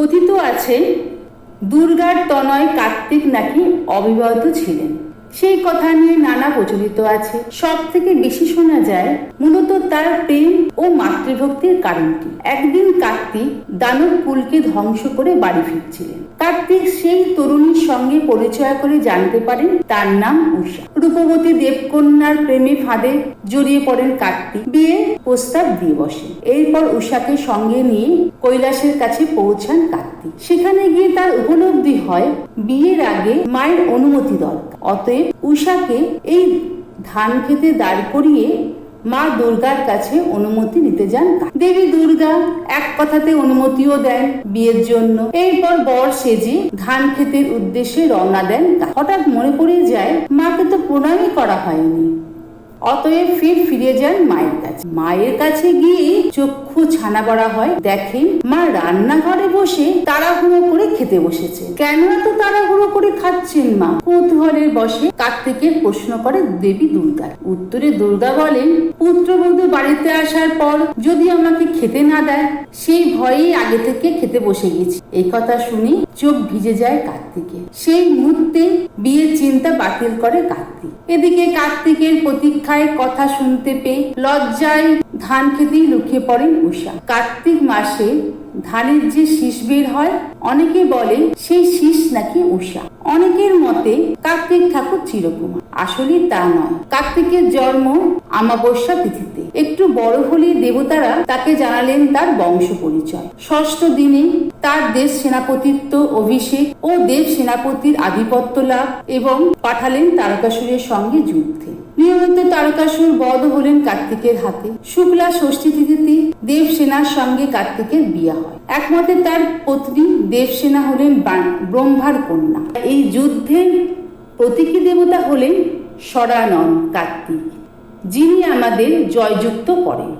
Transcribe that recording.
কথিত আছে, দুর্গার তনয় কার্তিক নাকি অবিবাহিত ছিলেন। সেই কথা নিয়ে নানা প্রচলিত আছে। সব থেকে বেশি শোনা যায় মূলত তার প্রেম ও মাতৃভক্তির কারণটি। একদিন কার্তিক দানব কুলকে ধ্বংস করে বাড়ি ফিরছিলেন। কার্তিক সেই তরুণীর সঙ্গে পরিচয় করে জানতে পারেন তার নাম উষা। রূপবতী দেবকন্যার প্রেমে ফাঁদে জড়িয়ে পড়েন কার্তিক। বিয়ে প্রস্তাব দিয়ে বসে। এরপর উষাকে সঙ্গে নিয়ে কৈলাসের কাছে পৌঁছান কার্তিক। সেখানে গিয়ে তার উপলব্ধি হয়, বিয়ের আগে মায়ের অনুমতি দরকার। অতএব উষাকে এই ধান খেতে দাঁড় করিয়ে মা দুর্গার কাছে অনুমতি নিতে যান দেবী দুর্গা এক কথাতে অনুমতিও দেন বিয়ের জন্য। এরপর বর সেজে ধান ক্ষেতের উদ্দেশ্যে রওনা দেন হঠাৎ মনে পড়ে যায়, মাকে তো প্রণামই করা হয়নি। অতএব ফির ফিরে যান মায়ের কাছে। মায়ের কাছে গিয়ে চক্ষু ছানা বড়া হয়, দেখেন মা রান্নাঘরে বসে তাড়াহুড়ো করে খেতে বসেছে। কেন এত তাড়াহুড়ো করে খাচ্ছেন মা? কৌতূহলের বসে কার্তিকের প্রশ্ন করে দেবী দুর্গা উত্তরে দুর্গা বলেন, পুত্রবধূ বাড়িতে আসার পর যদি আমাকে খেতে না দেয়, সেই ভয়েই আগে থেকে খেতে বসে গেছি। এই কথা শুনে চোখ ভিজে যায় কার্তিকের। সেই মুহূর্তে বিয়ের চিন্তা বাতিল করে কার্তিক। এদিকে কার্তিকের প্রতীক্ষায় কথা শুনতে পেয়ে লজ্জায় ধান খেতেই লুকিয়ে পড়েন উষা কার্তিক মাসে ধানের যে শীষ বের হয়, অনেকে বলে সেই শীষ নাকি উষা অনেকের মতে কার্তিক ঠাকুর চিরকুমার আসলে তা নয়। কার্তিকের জন্ম আমাবস্যা তিথিতে। একটু বড় হলে দেবতারা তাকে জানালেন তার বংশ পরিচয়। ষষ্ঠ দিনে তার দেশ সেনাপতিত্ব, অভিষেক ও দেব সেনাপতির আধিপত্য লাভ এবং পাঠালেন তারকাসুরের সঙ্গে যুদ্ধে। নিয়মিত তারকাসুর বধ হলেন কার্তিকের হাতে। শুক্লা ষষ্ঠী তিথিতে দেবসেনার সঙ্গে কার্তিকের বিয়ে হয় একমতে তার পত্নী দেবসেনা হলেন ব্রহ্মার কন্যা। এই যুদ্ধের প্রতীকী দেবতা হলেন সরানন কার্তিক, যিনি আমাদের জয়যুক্ত করেন।